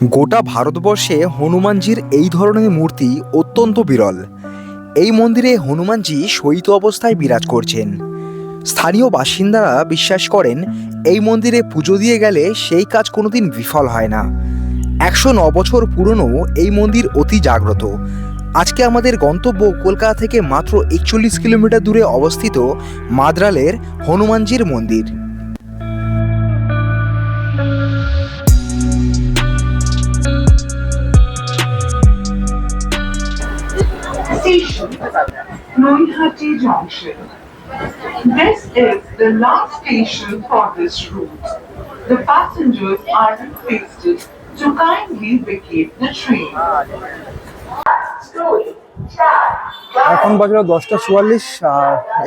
গোটা ভারতবর্ষে হনুমানজির এই ধরনের মূর্তি অত্যন্ত বিরল। এই মন্দিরে হনুমানজি শয়িত অবস্থায় বিরাজ করছেন। স্থানীয় বাসিন্দারা বিশ্বাস করেন, এই মন্দিরে পুজো দিয়ে গেলে সেই কাজ কোনোদিন বিফল হয় না। একশো ন বছর পুরনো এই মন্দির অতি জাগ্রত। আজকে আমাদের গন্তব্য কলকাতা থেকে মাত্র একচল্লিশ কিলোমিটার দূরে অবস্থিত মাদ্রালের হনুমানজির মন্দির। Noihati Junction. This is the last station for this route. The passengers are requested to kindly vacate the train. এখন বাজলো দশটা চুয়াল্লিশ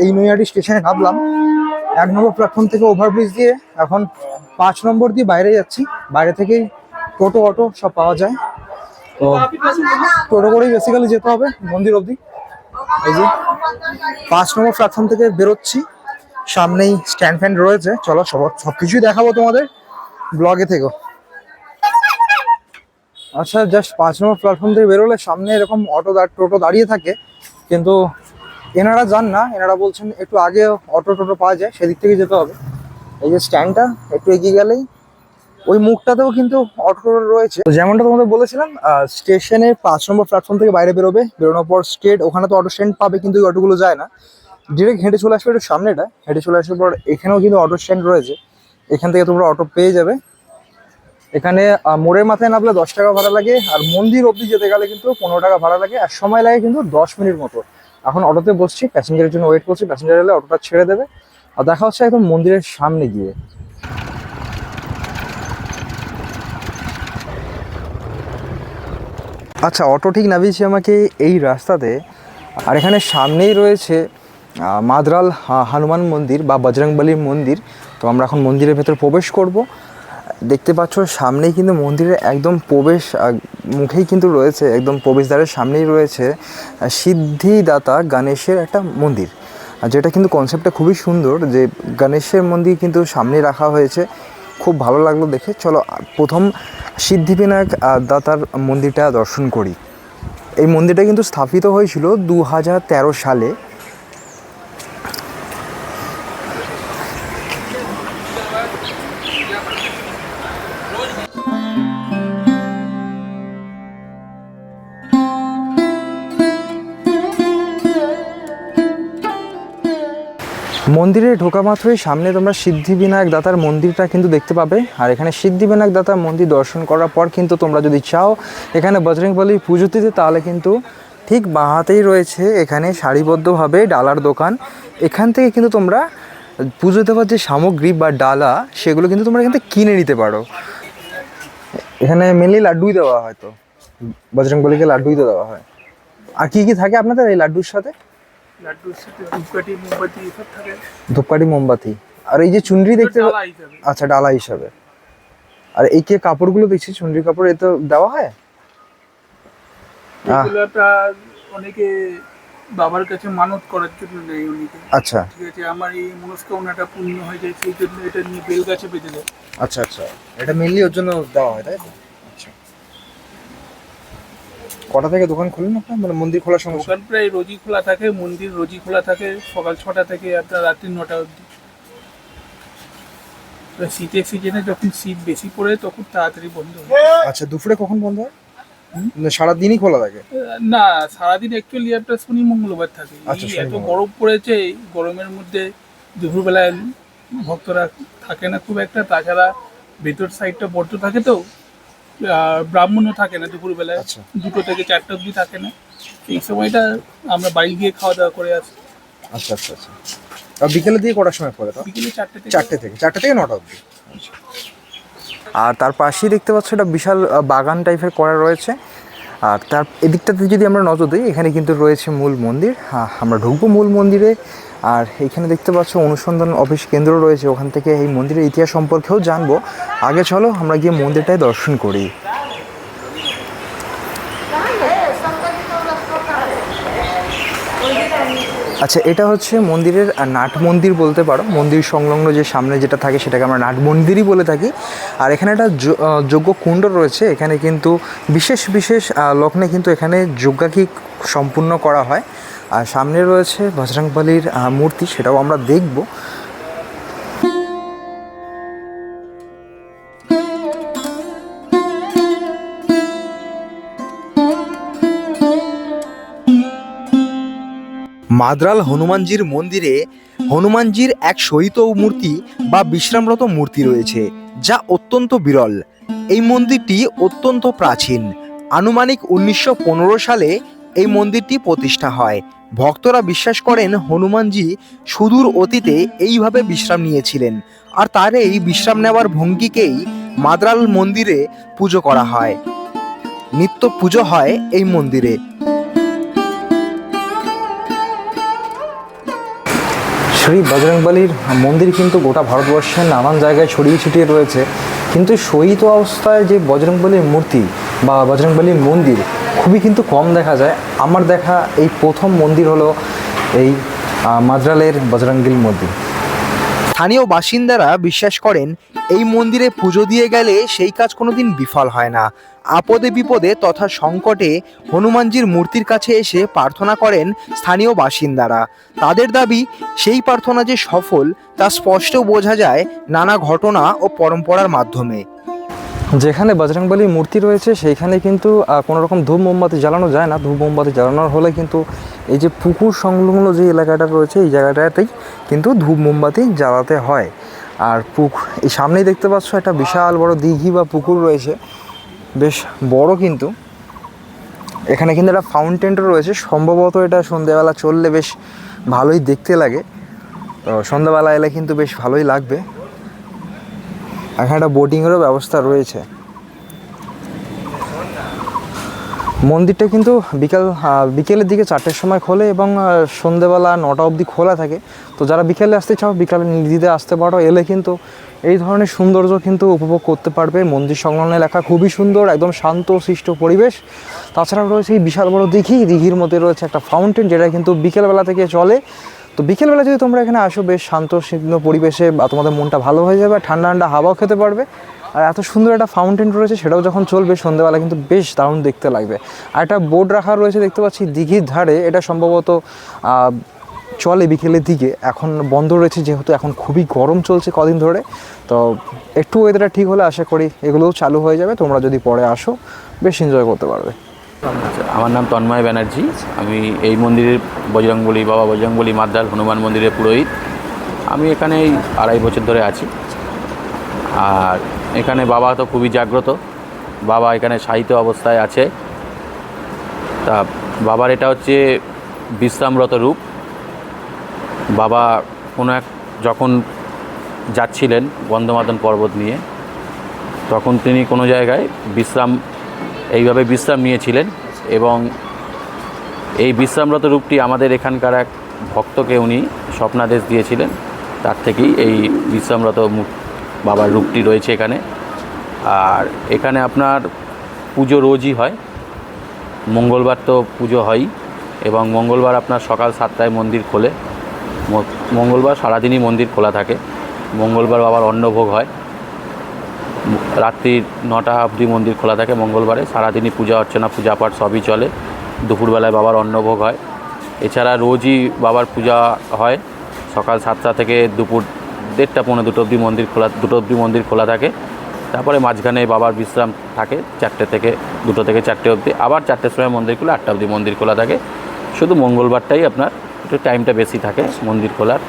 এই নৈহাটি স্টেশনে নামলাম এক নম্বর প্ল্যাটফর্ম থেকে ওভারব্রিজ দিয়ে এখন পাঁচ নম্বর দিয়ে বাইরে যাচ্ছি বাইরে থেকেই টোটো, অটো সব পাওয়া যায় তো টোটো করেই বেসিক্যালি যেতে হবে মন্দির অবধি এই যে পাঁচ নম্বর প্ল্যাটফর্ম থেকে বেরোচ্ছি। সামনেই স্ট্যান্ড ফ্যান রয়েছে। চলো সব সব কিছুই দেখাবো তোমাদের ব্লগে থেকো আচ্ছা জাস্ট পাঁচ নম্বর প্ল্যাটফর্ম থেকে বেরোলে সামনে এরকম অটো টোটো দাঁড়িয়ে থাকে। কিন্তু এনারা যান না। এনারা বলছেন একটু আগে অটো টোটো পাওয়া যায়, সেদিক থেকে যেতে হবে। এই যে স্ট্যান্ডটা একটু এগিয়ে গেলেই ওই মুখটাতেও কিন্তু অটো রয়েছে। যেমনটা তোমাদের বলেছিলাম স্টেশনের পাঁচ নম্বর প্ল্যাটফর্ম থেকে বাইরে বেরোবে। বেরোনোর পর স্টেট ওখানে তো অটো স্ট্যান্ড পাবে, কিন্তু ওই অটোগুলো যায় না। ডিরেক্ট হেঁটে চলে আসবে একটু সামনেটা হেঁটে চলে আসার পর এখানেও কিন্তু অটো স্ট্যান্ড রয়েছে। এখান থেকে তোমরা অটো পেয়ে যাবে। এখানে মোড়ের মাথায় নামলে দশ টাকা ভাড়া লাগে, আর মন্দির অবধি যেতে গেলে কিন্তু পনেরো টাকা ভাড়া লাগে, আর সময় লাগে কিন্তু দশ মিনিট মতো। এখন অটোতে বসছি প্যাসেঞ্জারের জন্য ওয়েট করছি প্যাসেঞ্জার এলে অটোটা ছেড়ে দেবে। আর দেখা হচ্ছে একদম মন্দিরের সামনে গিয়ে। আচ্ছা অটো ঠিক নামিয়েছে আমাকে এই রাস্তাতে, আর এখানে সামনেই রয়েছে মাদ্রাল হনুমান মন্দির বা বজরংবলীর মন্দির। তো আমরা এখন মন্দিরের ভেতর প্রবেশ করব। দেখতে পাচ্ছ, সামনেই কিন্তু মন্দিরের একদম প্রবেশ মুখেই কিন্তু রয়েছে, একদম প্রবেশদ্বারের সামনেই রয়েছে সিদ্ধিদাতা গণেশের একটা মন্দির। আর যেটা কিন্তু কনসেপ্টটা খুবই সুন্দর, যে গণেশের মন্দির কিন্তু সামনে রাখা হয়েছে। খুব ভালো লাগল দেখে। চলো প্রথম সিদ্ধিবিনায়ক দাতার মন্দিরটা দর্শন করি। এই মন্দিরটা কিন্তু স্থাপিত হয়েছিল দু হাজার তেরো সালে। মন্দিরে ঢোকা মাত্রই সামনে তোমরা সিদ্ধিবিনায়ক দাতার মন্দিরটা কিন্তু দেখতে পাবে। আর এখানে সিদ্ধিবিনায়ক দাতার মন্দির দর্শন করার পর কিন্তু তোমরা যদি চাও এখানে বজরংবলী পুজো দিতে তাহলে কিন্তু ঠিক বাঁহাতেই রয়েছে এখানে সারিবদ্ধভাবে ডালার দোকান। এখান থেকে কিন্তু তোমরা পুজো দেওয়ার যে সামগ্রী বা ডালা, সেগুলো কিন্তু তোমরা এখান থেকে কিনে নিতে পারো। এখানে মেনলি লাড্ডুই দেওয়া হয় তো। বজরংবলীকে লাড্ডুই তো দেওয়া হয়। আর কি কি থাকে আপনাদের এই লাড্ডুর সাথে? ধূপকাঠি মোমবাতি আর এই যে চুনরি দেখতে আচ্ছা ডালা হিসাবে। আর এই যে কাপড়গুলো দেখছি চুনরি কাপড় এ তো দেওয়া হয়? অনেকে বাবার কাছে মানত করার জন্য নেই অনেকে আচ্ছা। ঠিক আছে আমার এই মনস্কামনাটা পূর্ণ হয়ে যায় সেই জন্য এটা নিয়ে বেল গাছে বেঁধে দেয়। আচ্ছা আচ্ছা। এটা মেনলি ওর জন্য দেওয়া হয় তাই তো? কটা থেকে দোকান খুলেন আপনার? মানে মন্দির খোলার সময় দোকান প্রায় রোজই খোলা থাকে মন্দির রোজই খোলা থাকে সকাল ছটা থেকে আপনার রাত্রি নটা অবধি। শীতের সিজনে যখন শীত বেশি পড়ে তখন তাড়াতাড়ি বন্ধ হয়। আচ্ছা দুপুরে কখন বন্ধ হয়? না, সারাদিনই খোলা থাকে? না সারাদিন অ্যাকচুয়ালি আপনার শনি মঙ্গলবার থাকে। আচ্ছা, এত গরম পড়েছে গরমের মধ্যে দুপুরবেলায় ভক্তরা থাকে না খুব একটা। তাছাড়া ভেতর সাইডটা বদ্ধ থাকে তো ব্রাহ্মণও থাকে না দুপুরবেলায়। আচ্ছা। দুটো থেকে চারটে অবধি থাকে না। এই সময়টা আমরা বাড়ি গিয়ে খাওয়া দাওয়া করে আসি। আচ্ছা আচ্ছা আচ্ছা। আর বিকেলের দিকে কটার সময় পড়ে তো বিকেলে চারটে থেকে। চারটে থেকে। চারটে থেকে নটা অবধি। আর তার পাশেই দেখতে পাচ্ছ এটা বিশাল বাগান টাইপের করা রয়েছে। আর তার এদিকটাতে যদি আমরা নজর দিই এখানে কিন্তু রয়েছে মূল মন্দির। হ্যাঁ আমরা ঢুকবো মূল মন্দিরে। আর এখানে দেখতে পাচ্ছ অনুসন্ধান অফিস কেন্দ্র রয়েছে। ওখান থেকে এই মন্দিরের ইতিহাস সম্পর্কেও জানব। আগে চলো আমরা গিয়ে মন্দিরটায় দর্শন করি। আচ্ছা এটা হচ্ছে মন্দিরের নাট মন্দির বলতে পারো। মন্দির সংলগ্ন যে সামনে যেটা থাকে সেটাকে আমরা নাট মন্দিরই বলে থাকি। আর এখানে একটা য- আহ, যজ্ঞ কুণ্ড রয়েছে। এখানে কিন্তু বিশেষ বিশেষ লগ্নে কিন্তু এখানে যজ্ঞাকি সম্পূর্ণ করা হয়। আর সামনে রয়েছে বজরংবলির মূর্তি, সেটাও আমরা দেখব। মাদ্রাল হনুমানজির মন্দিরে হনুমানজির এক শয়িত মূর্তি বা বিশ্রামরত মূর্তি রয়েছে, যা অত্যন্ত বিরল। এই মন্দিরটি অত্যন্ত প্রাচীন। আনুমানিক উনিশশো পনেরো সালে এই মন্দিরটি প্রতিষ্ঠা হয়। ভক্তরা বিশ্বাস করেন হনুমানজি সুদূর অতীতে এইভাবে বিশ্রাম নিয়েছিলেন। আর তার এই বিশ্রাম নেওয়ার ভঙ্গিকেই মাদ্রাল মন্দিরে পুজো করা হয়। নিত্য পুজো হয় এই মন্দিরে। শ্রী বজরংবলির মন্দির কিন্তু গোটা ভারতবর্ষের নানান জায়গায় ছড়িয়ে ছিটিয়ে রয়েছে। কিন্তু শহীদ অবস্থায় যে বজরংবলির মূর্তি বা বজরংবলির মন্দির খুবই কিন্তু কম দেখা যায়। আমার দেখা এই প্রথম মন্দির হলো এই মাদ্রালের বজরঙ্গিল মন্দির। স্থানীয় বাসিন্দারা বিশ্বাস করেন, এই মন্দিরে পুজো দিয়ে গেলে সেই কাজ কোনোদিন বিফল হয় না। আপদে বিপদে তথা সংকটে হনুমানজির মূর্তির কাছে এসে প্রার্থনা করেন স্থানীয় বাসিন্দারা। তাদের দাবি, সেই প্রার্থনা যে সফল, তা স্পষ্ট বোঝা যায় নানা ঘটনা ও পরম্পরার মাধ্যমে। যেখানে বজরংবলির মূর্তি রয়েছে, সেইখানে কিন্তু কোনো রকম ধূপ মোমবাতি জ্বালানো যায় না। ধূপ মোমবাতি জ্বালানোর হলে কিন্তু এই যে পুকুর সংলগ্ন যে এলাকাটা রয়েছে, এই জায়গাটাতেই কিন্তু ধূপ মোমবাতি জ্বালাতে হয়। আর পুক, এই সামনেই দেখতে পাচ্ছ একটা বিশাল বড় দিঘি বা পুকুর রয়েছে। বেশ বড় কিন্তু। এখানে কিন্তু একটা ফাউন্টেনও রয়েছে। সম্ভবত এটা সন্ধেবেলা চললে বেশ ভালোই দেখতে লাগে। তো সন্ধ্যাবেলা এলে কিন্তু বেশ ভালোই লাগবে। এখানে একটা বোটিংয়েরও ব্যবস্থা রয়েছে। মন্দিরটা কিন্তু বিকাল বিকেলের দিকে চারটের সময় খোলে এবং সন্ধেবেলা নটা অবধি খোলা থাকে। তো যারা বিকেলে আসতে চাও, বিকালে নির্দিতে আসতে পারো। এলে কিন্তু এই ধরনের সৌন্দর্য কিন্তু উপভোগ করতে পারবে। মন্দির সংলগ্ন এলাকা খুবই সুন্দর, একদম শান্ত, সৃষ্ট পরিবেশ। তাছাড়াও রয়েছে এই বিশাল বড় দিঘি। দিঘির মধ্যে রয়েছে একটা ফাউন্টেন যেটা কিন্তু বিকেলবেলা থেকে চলে। তো বিকেলবেলা যদি তোমরা এখানে আসো, বেশ শান্ত, সিদ্ধ পরিবেশে বা তোমাদের মনটা ভালো হয়ে যাবে ঠান্ডা ঠান্ডা হাওয়াও খেতে পারবে। আর এত সুন্দর একটা ফাউন্টেন রয়েছে, সেটাও যখন চলবে সন্ধ্যেবেলা কিন্তু বেশ দারুণ দেখতে লাগবে। আর একটা বোর্ড রাখা রয়েছে, দেখতে পাচ্ছি দিঘির ধারে। এটা সম্ভবত চলে বিকেলের দিকে। এখন বন্ধ রয়েছে, যেহেতু এখন খুবই গরম চলছে কদিন ধরে। তো একটু ওয়েদারটা ঠিক হলে আশা করি এগুলোও চালু হয়ে যাবে। তোমরা যদি পরে আসো, বেশ এনজয় করতে পারবে। আমার নাম তন্ময় ব্যানার্জি। আমি এই মন্দিরের বজরংবলী, বাবা বজরংবলী মাদ্রাল হনুমান মন্দিরের পুরোহিত। আমি এখানে এই আড়াই বছর ধরে আছি। আর এখানে বাবা তো খুবই জাগ্রত। বাবা এখানে সাহিত্য অবস্থায় আছে। তা বাবার এটা হচ্ছে বিশ্রামরত রূপ। বাবা কোনো এক যখন যাচ্ছিলেন বন্দমাদন পর্বত নিয়ে, তখন তিনি কোনো জায়গায় বিশ্রাম এইভাবে বিশ্রাম নিয়েছিলেন এবং এই বিশ্রামরত রূপটি আমাদের এখানকার এক ভক্তকে উনি স্বপ্নাদেশ দিয়েছিলেন। তার থেকেই এই বিশ্রামরত বাবার রূপটি রয়েছে এখানে। আর এখানে আপনার পুজো রোজই হয়। মঙ্গলবার তো পুজো হয়ই এবং মঙ্গলবার আপনার সকাল সাতটায় মন্দির খোলে। মঙ্গলবার সারাদিনই মন্দির খোলা থাকে। মঙ্গলবার বাবার অন্নভোগ হয়। রাত্রি নটা অবধি মন্দির খোলা থাকে, মঙ্গলবারে। সারাদিনই পূজা অর্চনা পূজা পাঠ সবই চলে। দুপুরবেলায় বাবার অন্নভোগ হয়। এছাড়া রোজই বাবার পূজা হয়। সকাল সাতটা থেকে দুপুর দেড়টা, পৌনে দুটো অবধি মন্দির খোলা, দুটো অবধি মন্দির খোলা থাকে। তারপরে মাঝখানে বাবার বিশ্রাম থাকে, চারটে থেকে, দুটো থেকে চারটে অবধি। আবার চারটের সময় মন্দির খোলা আটটা অবধি মন্দির খোলা থাকে। শুধু মঙ্গলবারটাই আপনার, একটু টাইমটা বেশি থাকে মন্দির খোলার।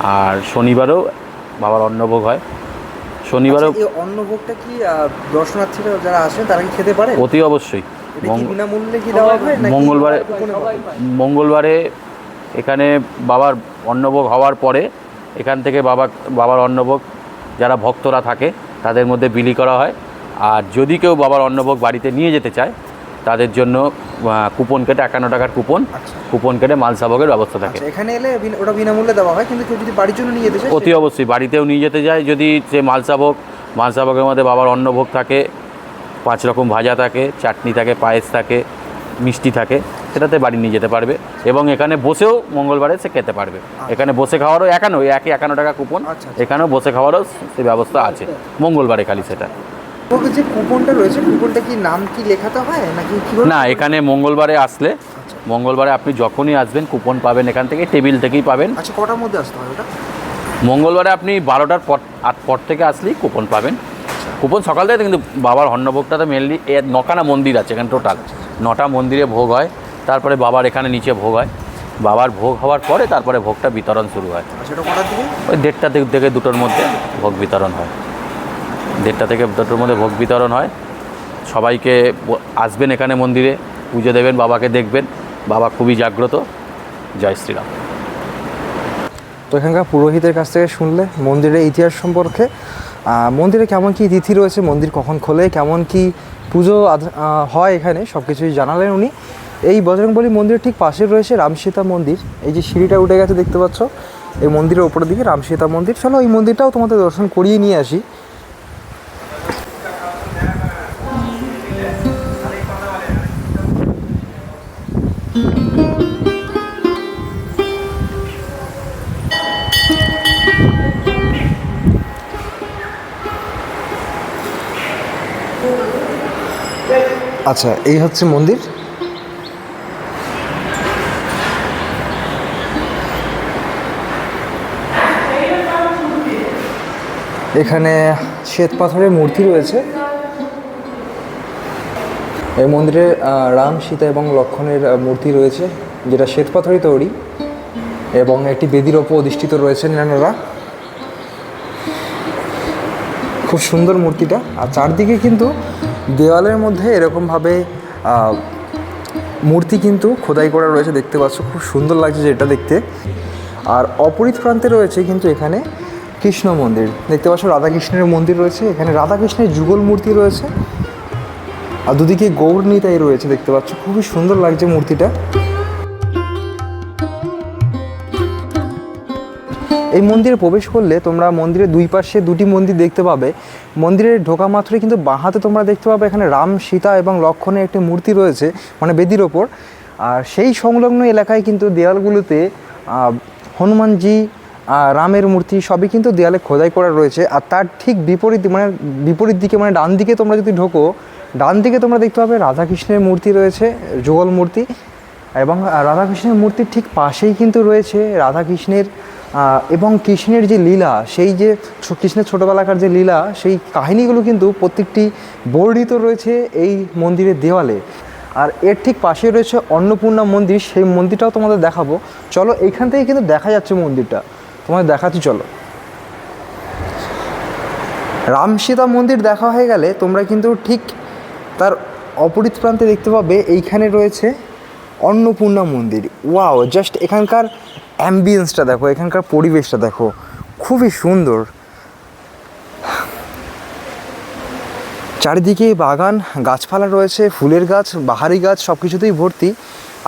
আর শনিবারও বাবার অন্নভোগ হয়। শনিবারও আচ্ছা, এই অন্নভোগটা কি দর্শনার্থীরা যারা আসেন তারা কি খেতে পারে অতি অবশ্যই। বিনামূল্যে কি দেওয়া হয় মঙ্গলবারে মঙ্গলবারে এখানে বাবার অন্নভোগ হওয়ার পরে এখান থেকে বাবা বাবার অন্নভোগ যারা ভক্তরা থাকে তাদের মধ্যে বিলি করা হয়। আর যদি কেউ বাবার অন্নভোগ বাড়িতে নিয়ে যেতে চায় তাদের জন্য কুপন কেটে একান্ন টাকার কুপন কুপন কেটে মালসাভোগের ব্যবস্থা থাকে। আচ্ছা এখানে এলে ওটা বিনামূল্যে দেওয়া হয় কিন্তু কেউ যদি বাড়ির জন্য নিয়ে যেতে চায় অতি অবশ্যই বাড়িতেও নিয়ে যেতে যায় যদি সে মালসাভোগ মালসাভোগের মধ্যে বাবার অন্নভোগ থাকে পাঁচ রকম ভাজা থাকে চাটনি থাকে পায়েস থাকে মিষ্টি থাকে সেটাতে বাড়ি নিয়ে যেতে পারবে। এবং এখানে বসেও মঙ্গলবারে সে খেতে পারবে। এখানে বসে খাওয়ারও একান্ন একই একান্ন টাকা কুপন আচ্ছা, আচ্ছা। এখানেও বসে খাওয়ারও সে ব্যবস্থা আছে। মঙ্গলবারে খালি সেটা। যে কুপনটা রয়েছে কুপনটা কি নাম কি লেখাতে হয় নাকি না এখানে মঙ্গলবারে আসলে মঙ্গলবারে আপনি যখনই আসবেন কুপন পাবেন এখান থেকে টেবিল থেকেই পাবেন। আচ্ছা কটার মধ্যে আসতে হবে ওটা? মঙ্গলবারে আপনি বারোটার পর আট পর থেকে আসলেই কুপন পাবেন। কুপন সকাল থেকে কিন্তু বাবার অন্নভোগটা তো মেনলি নখানা মন্দির আছে এখানে টোটাল নটা মন্দিরে ভোগ হয় তারপরে বাবার এখানে নিচে ভোগ হয়। বাবার ভোগ হওয়ার পরে তারপরে ভোগটা বিতরণ শুরু হয়। আচ্ছা ওই দেড়টা থেকে দুটোর মধ্যে ভোগ বিতরণ হয়। দেড়টা থেকে দুটোর মধ্যে ভোগ বিতরণ হয়। সবাইকে আসবেন এখানে মন্দিরে, পুজো দেবেন, বাবাকে দেখবেন। বাবা খুবই জাগ্রত। জয় শ্রীরাম। তো এখানকার পুরোহিতের কাছ থেকে শুনলে মন্দিরের ইতিহাস সম্পর্কে মন্দিরে কেমন কি তিথি রয়েছে, মন্দির কখন খোলে, কেমন কি পুজো হয় এখানে সব কিছুই জানালেন উনি। এই বজরংবলী মন্দিরের ঠিক পাশে রয়েছে রামসীতা মন্দির। এই যে সিঁড়িটা উঠে গেছে দেখতে পাচ্ছ, এই মন্দিরের ওপরের দিকে রামসীতা মন্দির। চলো এই মন্দিরটাও তোমাদের দর্শন করিয়ে নিয়ে আসি। আচ্ছা এই হচ্ছে মন্দির? এখানে শ্বেত পাথরের মূর্তি রয়েছে। এই মন্দিরে রাম, সীতা এবং লক্ষণের মূর্তি রয়েছে, যেটা শ্বেত পাথরই তৈরি এবং একটি বেদির ওপর অধিষ্ঠিত রয়েছেন এনারা। খুব সুন্দর মূর্তিটা। আর চারদিকে কিন্তু দেওয়ালের মধ্যে এরকমভাবে মূর্তি কিন্তু খোদাই করা রয়েছে, দেখতে পাচ্ছ, খুব সুন্দর লাগছে যেটা দেখতে। আর অপরিত প্রান্তে রয়েছে কিন্তু এখানে কৃষ্ণ মন্দির। দেখতে পাচ্ছ, রাধাকৃষ্ণের মন্দির রয়েছে, এখানে রাধাকৃষ্ণের যুগল মূর্তি রয়েছে। আর দুদিকে গৌর নিতাই রয়েছে দেখতে পাচ্ছ। খুবই সুন্দর লাগছে মূর্তিটা। এই মন্দিরে প্রবেশ করলে তোমরা মন্দিরের দুই পাশে দুটি মন্দির দেখতে পাবে। মন্দিরের ঢোকা মাত্রই কিন্তু বাঁহাতে তোমরা দেখতে পাবে এখানে রাম সীতা এবং লক্ষণের একটি মূর্তি রয়েছে মানে বেদির ওপর। আর সেই সংলগ্ন এলাকায় কিন্তু দেওয়ালগুলোতে আহ, হনুমানজি রামের মূর্তি সবই কিন্তু দেয়ালে খোদাই করা রয়েছে। আর তার ঠিক বিপরীত মানে বিপরীত দিকে মানে ডান দিকে তোমরা যদি ঢোকো ডান দিকে তোমরা দেখতে পাবে রাধাকৃষ্ণের মূর্তি রয়েছে, যুগল মূর্তি, এবং রাধাকৃষ্ণের মূর্তির ঠিক পাশেই কিন্তু রয়েছে রাধাকৃষ্ণের এবং কৃষ্ণের যে লীলা, সেই যে কৃষ্ণের ছোটোবেলাকার যে লীলা, সেই কাহিনীগুলো কিন্তু প্রত্যেকটি বর্ণিত রয়েছে এই মন্দিরের দেওয়ালে। আর এর ঠিক পাশে রয়েছে অন্নপূর্ণা মন্দির, সেই মন্দিরটাও তোমাদের দেখাবো। চলো এইখান থেকে কিন্তু দেখা যাচ্ছে মন্দিরটা। তোমাদের দেখাচ্ছি, চলো। রাম সীতা মন্দির দেখা হয়ে গেলে তোমরা কিন্তু ঠিক তার অপরিত প্রান্তে দেখতে পাবে এইখানে রয়েছে অন্নপূর্ণা মন্দির। ওয়াও জাস্ট এখানকার অ্যাম্বিয়েন্সটা দেখো, এখানকার পরিবেশটা দেখো, খুবই সুন্দর। চারিদিকে বাগান, গাছপালা রয়েছে, ফুলের গাছ, বাহারি গাছ সব কিছুতেই ভর্তি।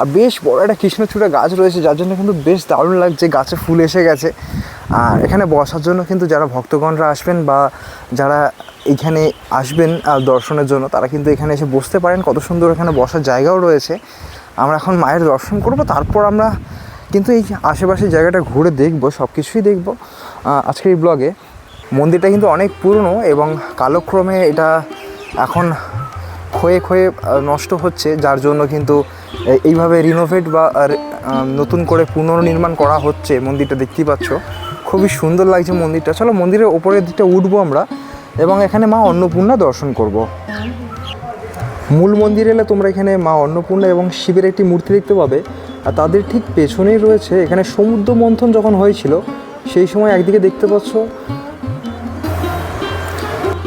আর বেশ বড় একটা কৃষ্ণচূড়া গাছ রয়েছে, যার জন্য কিন্তু বেশ দারুণ লাগছে, গাছে ফুল এসে গেছে। আর এখানে বসার জন্য কিন্তু যারা ভক্তগণরা আসবেন বা যারা এখানে আসবেন দর্শনের জন্য। তারা কিন্তু এখানে এসে বসতে পারেন। কত সুন্দর এখানে বসার জায়গাও রয়েছে। আমরা এখন মায়ের দর্শন করব, তারপর আমরা কিন্তু এই আশেপাশের জায়গাটা ঘুরে দেখব সব কিছুই দেখব আজকের এই ব্লগে মন্দিরটা কিন্তু অনেক পুরনো এবং কালক্রমে এটা এখন ক্ষয়ে ক্ষয়ে নষ্ট হচ্ছে, যার জন্য কিন্তু এইভাবে রিনোভেট বা নতুন করে পুনর্নির্মাণ করা হচ্ছে মন্দিরটা, দেখতেই পাচ্ছ। খুবই সুন্দর লাগছে মন্দিরটা। চলো মন্দিরের ওপরের দিকটা উঠবো আমরা। এবং এখানে মা অন্নপূর্ণা দর্শন করব। মূল মন্দিরে এলে তোমরা এখানে মা অন্নপূর্ণা এবং শিবের একটি মূর্তি দেখতে পাবে। আর তাদের ঠিক পেছনেই রয়েছে, এখানে সমুদ্র মন্থন যখন হয়েছিল, সেই সময় একদিকে দেখতে পাচ্ছ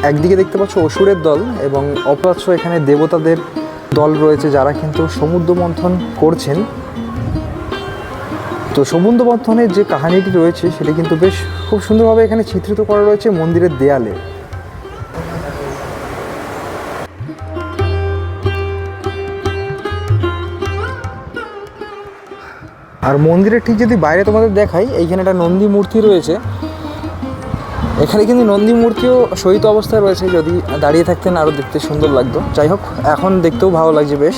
একদিকে দেখতে পাচ্ছ অসুরের দল এবং অপাচ্ছ এখানে দেবতাদের দল রয়েছে যারা কিন্তু সমুদ্র মন্থন করছেন। তো সমুদ্র মন্থনের যে কাহিনীটি রয়েছে, সেটি কিন্তু বেশ খুব সুন্দরভাবে এখানে চিত্রিত করা রয়েছে মন্দিরের দেয়ালে। আর মন্দিরের ঠিক যদি বাইরে তোমাদের দেখাই, এইখানে একটা নন্দী মূর্তি রয়েছে। এখানে কিন্তু নন্দী মূর্তিও শহীদ অবস্থায় রয়েছে, যদি দাঁড়িয়ে থাকতেন আরও দেখতে সুন্দর লাগতো। যাই হোক, এখন দেখতেও ভালো লাগছে বেশ।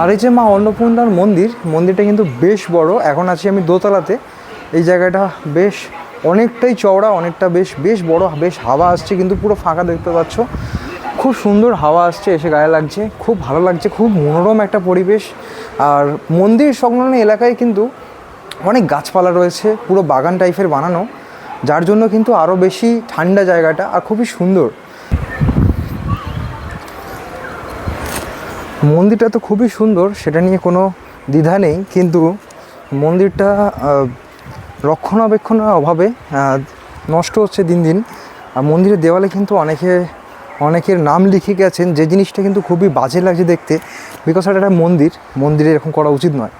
আর এই যে মা অন্নপূর্ণার মন্দির, মন্দিরটা কিন্তু বেশ বড়। এখন আছি আমি দোতলাতে। এই জায়গাটা বেশ অনেকটাই চওড়া, অনেকটা বেশ বেশ বড়, বেশ হাওয়া আসছে, কিন্তু পুরো ফাঁকা দেখতে পাচ্ছ। খুব সুন্দর হাওয়া আসছে, এসে গায়ে লাগছে। খুব ভালো লাগছে, খুব মনোরম একটা পরিবেশ। আর মন্দির সংলগ্ন এলাকায় কিন্তু অনেক গাছপালা রয়েছে, পুরো বাগান টাইপের বানানো, যার জন্য কিন্তু আরও বেশি ঠান্ডা জায়গাটা আর খুবই সুন্দর। মন্দিরটা তো খুবই সুন্দর, সেটা নিয়ে কোনো দ্বিধা নেই, কিন্তু মন্দিরটা রক্ষণাবেক্ষণের অভাবে নষ্ট হচ্ছে দিন দিন। আর মন্দিরের দেওয়ালে কিন্তু অনেকে অনেকের নাম লিখে গেছেন, যে জিনিসটা কিন্তু খুবই বাজে লাগছে দেখতে বিকজ এটা একটা মন্দির, মন্দিরে এরকম করা উচিত নয়।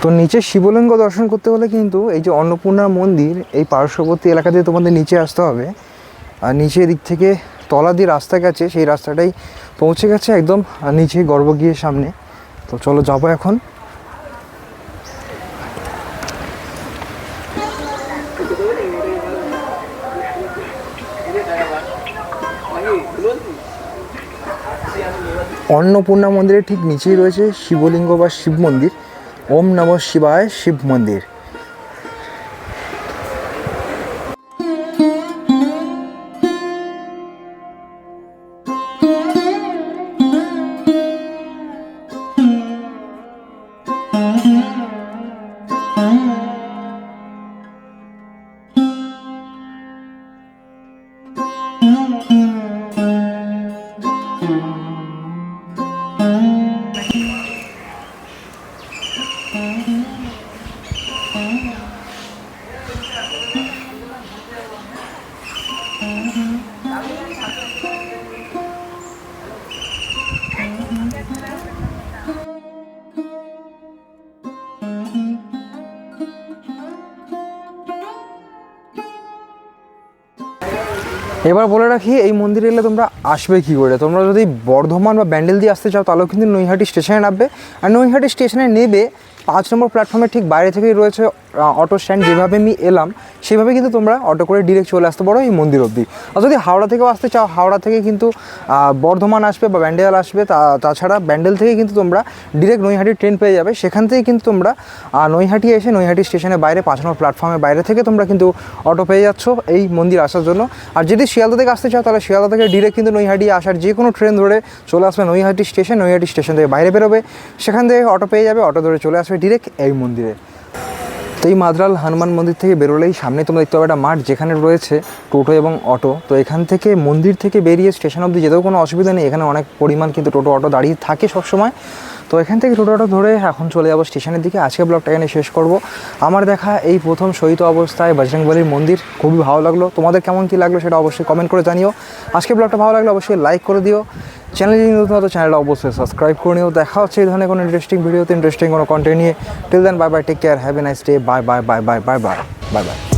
তো নিচে শিবলিঙ্গ দর্শন করতে হলে কিন্তু এই যে অন্নপূর্ণা মন্দির, এই পার্শ্ববর্তী এলাকা দিয়ে তোমাদের নিচে আসতে হবে। আর নিচে দিক থেকে তলা দিয়ে রাস্তা গেছে, সেই রাস্তাটাই পৌঁছে গেছে একদম নিচে গর্ব গিয়ে সামনে। তো চলো যাব এখন। অন্নপূর্ণা মন্দিরের ঠিক নিচেই রয়েছে শিবলিঙ্গ বা শিব মন্দির। ওম নম শিবায় শিব মন্দির। এবার বলে রাখি, এই মন্দিরে এলে তোমরা আসবে কী করে? তোমরা যদি বর্ধমান বা ব্যান্ডেল দিয়ে আসতে চাও, তাহলেও কিন্তু নৈহাটি স্টেশনে নামবে। আর নৈহাটি স্টেশনে নেবে পাঁচ নম্বর প্ল্যাটফর্মের ঠিক বাইরে থেকেই রয়েছে অটো স্ট্যান্ড যেভাবে আমি এলাম, সেভাবে কিন্তু তোমরা অটো করে ডিরেক্ট চলে আসতে পারো এই মন্দির অবধি। আর যদি হাওড়া থেকেও আসতে চাও, হাওড়া থেকে কিন্তু বর্ধমান আসবে বা ব্যান্ডেল আসবে, তা, তাছাড়া ব্যান্ডেল থেকে কিন্তু তোমরা ডিরেক্ট নৈহাটি ট্রেন পেয়ে যাবে। সেখান থেকে কিন্তু তোমরা নৈহাটি এসে নৈহাটি স্টেশনের বাইরে পাঁচ নম্বর প্ল্যাটফর্মের বাইরে থেকে তোমরা কিন্তু অটো পেয়ে যাচ্ছ এই মন্দির আসার জন্য। আর যদি শিয়ালদা থেকে আসতে চাও, তাহলে শিয়ালদা থেকে ডিরেক্ট কিন্তু নৈহাটি আসার যে কোনো ট্রেন ধরে চলে আসবে নৈহাটি স্টেশন নৈহাটি স্টেশন থেকে বাইরে বেরোবে। সেখান থেকে অটো পেয়ে যাবে অটো ধরে চলে আসবে ডিরেক্ট এই মন্দিরে। তো এই মাদ্রাল হনুমান মন্দির থেকে বেরোলেই সামনে তোমরা দেখতে পাবে একটা মাঠ যেখানে রয়েছে টোটো এবং অটো। তো এখান থেকে মন্দির থেকে বেরিয়ে স্টেশন অবধি যেতেও কোনো অসুবিধা নেই। এখানে অনেক পরিমাণ কিন্তু টোটো, অটো দাঁড়িয়ে থাকে সবসময়। তো এখান থেকে টোটো অটো ধরে এখন চলে যাব স্টেশনের দিকে। আজকে ব্লগটা এখানে শেষ করব। আমার দেখা এই প্রথম শহীদ অবস্থায় বজরংবলির মন্দির, খুবই ভালো লাগল। তোমাদের কেমন কী লাগল সেটা অবশ্যই কমেন্ট করে জানিও। আজকে ব্লগটা ভালো লাগলে অবশ্যই লাইক করে দিও। চ্যানেল যদি নতুন হতো চ্যানেলটা অবশ্যই সাবস্ক্রাইব করে নিও। দেখা হচ্ছে এই ধরনের কোনো ইন্টারেস্টিং ভিডিওতে ইন্টারেস্টিং কোনো কন্টেন্ট নিয়ে। Till then bye bye take care have a nice day bye bye bye bye bye bye bye bye